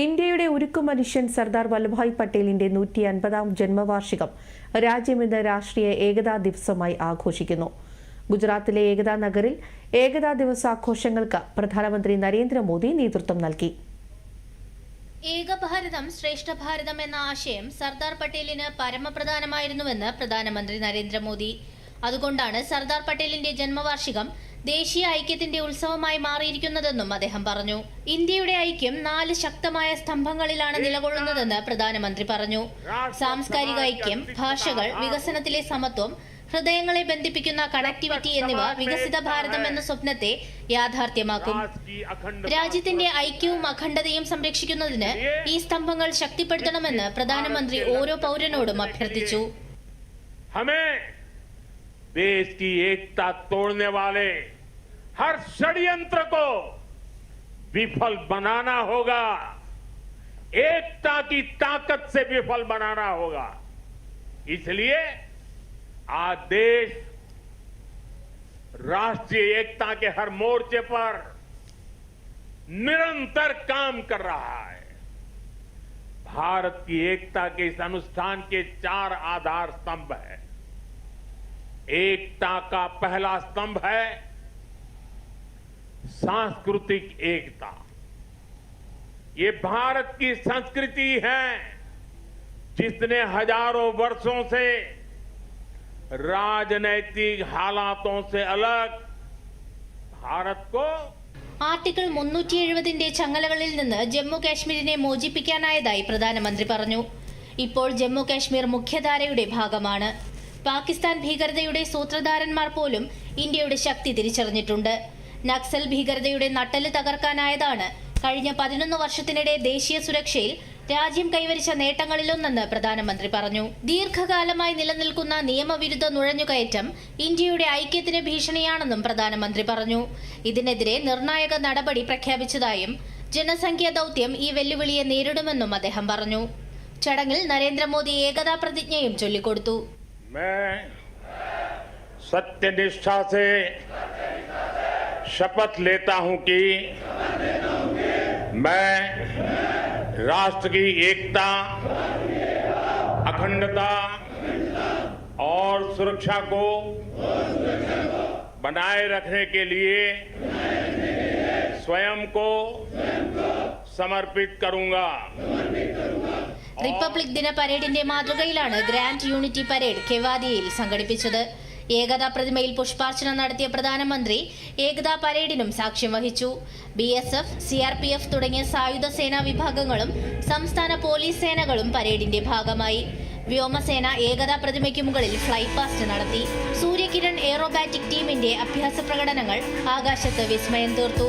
ഇന്ത്യയുടെ ഉരുക്കു മനുഷ്യൻ സർദാർ വല്ലഭായ് പട്ടേലിന്റെ നൂറ്റി അൻപതാം ജന്മവാർഷികം രാജ്യം ഇന്ന് രാഷ്ട്രീയ ഏകതാ ദിവസമായി ആഘോഷിക്കുന്നു. ഗുജറാത്തിലെ ഏകതാ നഗറിൽ ഏകതാ ദിവസാഘോഷങ്ങൾക്ക് പ്രധാനമന്ത്രി നരേന്ദ്രമോദി നേതൃത്വം നൽകി. ഏകഭാരതം ശ്രേഷ്ഠ ഭാരതം എന്ന ആശയം സർദാർ പട്ടേലിന് പരമപ്രധാനമായിരുന്നുവെന്ന് പ്രധാനമന്ത്രി നരേന്ദ്രമോദി. അതുകൊണ്ടാണ് സർദാർ പട്ടേലിന്റെ ജന്മവാർഷികം ദേശീയ ഐക്യത്തിന്റെ ഉത്സവമായി മാറിയിരിക്കുന്നതെന്നും അദ്ദേഹം പറഞ്ഞു. ഇന്ത്യയുടെ ഐക്യം നാല് ശക്തമായ സ്തംഭങ്ങളിലാണ് നിലകൊള്ളുന്നതെന്ന് പ്രധാനമന്ത്രി പറഞ്ഞു. സാംസ്കാരിക ഐക്യം ഭാഷകൾ വികസനത്തിലെ സമത്വം ഹൃദയങ്ങളെ ബന്ധിപ്പിക്കുന്ന കണക്ടിവിറ്റി എന്നിവ വികസിത ഭാരതം എന്ന സ്വപ്നത്തെ യാഥാർത്ഥ്യമാക്കും. രാജ്യത്തിന്റെ ഐക്യവും അഖണ്ഡതയും സംരക്ഷിക്കുന്നതിന് ഈ സ്തംഭങ്ങൾ ശക്തിപ്പെടുത്തണമെന്ന് പ്രധാനമന്ത്രി ഓരോ പൗരനോടും അഭ്യർത്ഥിച്ചു. देश की एकता तोड़ने वाले हर षड्यंत्र को विफल बनाना होगा। एकता की ताकत से विफल बनाना होगा। इसलिए आज देश राष्ट्रीय एकता के हर मोर्चे पर निरंतर काम कर रहा है। भारत की एकता के इस अनुष्ठान के चार आधार स्तंभ है। एकता का पहला स्तंभ है सांस्कृतिक एकता ये भारत की संस्कृति है जिसने हजारों वर्षों से राजनैतिक हालातों से अलग भारत को ആർട്ടിക്കിൾ മുന്നൂറ്റി എഴുപതിന്റെ ചങ്ങലകളിൽ നിന്ന് ജമ്മു കാശ്മീരിനെ മോചിപ്പിക്കാനായതായി പ്രധാനമന്ത്രി പറഞ്ഞു ഇപ്പോൾ ജമ്മു കാശ്മീർ മുഖ്യധാരയുടെ ഭാഗമാണ് പാകിസ്ഥാൻ ഭീകരതയുടെ സൂത്രധാരന്മാർ പോലും ഇന്ത്യയുടെ ശക്തി തിരിച്ചറിഞ്ഞിട്ടുണ്ട്. നക്സൽ ഭീകരതയുടെ നട്ടൽ തകർക്കാനായതാണ് കഴിഞ്ഞ പതിനൊന്ന് വർഷത്തിനിടെ ദേശീയ സുരക്ഷയിൽ രാജ്യം കൈവരിച്ച നേട്ടങ്ങളിലൊന്നെന്ന് പ്രധാനമന്ത്രി പറഞ്ഞു. ദീർഘകാലമായി നിലനിൽക്കുന്ന നിയമവിരുദ്ധ നുഴഞ്ഞുകയറ്റം ഇന്ത്യയുടെ ഐക്യത്തിന് ഭീഷണിയാണെന്നും പ്രധാനമന്ത്രി പറഞ്ഞു. ഇതിനെതിരെ നിർണായക നടപടി പ്രഖ്യാപിച്ചതായും ജനസംഖ്യാ ദൗത്യം ഈ വെല്ലുവിളിയെ നേരിടുമെന്നും അദ്ദേഹം പറഞ്ഞു. ചടങ്ങിൽ നരേന്ദ്രമോദി ഏകതാ പ്രതിജ്ഞയും ചൊല്ലിക്കൊടുത്തു. मैं सत्यनिष्ठा से शपथ लेता हूँ कि मैं राष्ट्र की एकता, अखंडता और सुरक्षा को बनाए रखने के लिए स्वयं को समर्पित करूँगा। റിപ്പബ്ലിക് ദിന പരേഡിന്റെ മാതൃകയിലാണ് ഗ്രാൻഡ് യൂണിറ്റി പരേഡ് കെവാദിയയിൽ സംഘടിപ്പിച്ചത്. ഏകതാ പ്രതിമയിൽ പുഷ്പാർച്ചന നടത്തിയ പ്രധാനമന്ത്രി ഏകതാ പരേഡിനും സാക്ഷ്യം വഹിച്ചു. B S F C R P F തുടങ്ങിയ സായുധ സേനാ വിഭാഗങ്ങളും സംസ്ഥാന പോലീസ് സേനകളും പരേഡിന്റെ ഭാഗമായി. വ്യോമസേന ഏകതാ പ്രതിമയ്ക്ക് മുകളിൽ ഫ്ലൈപാസ്റ്റ് പാസ്റ്റ് നടത്തി. സൂര്യകിരൺ എയറോബാറ്റിക് ടീമിന്റെ അഭ്യാസ പ്രകടനങ്ങൾ ആകാശത്ത് വിസ്മയം തീർത്തു.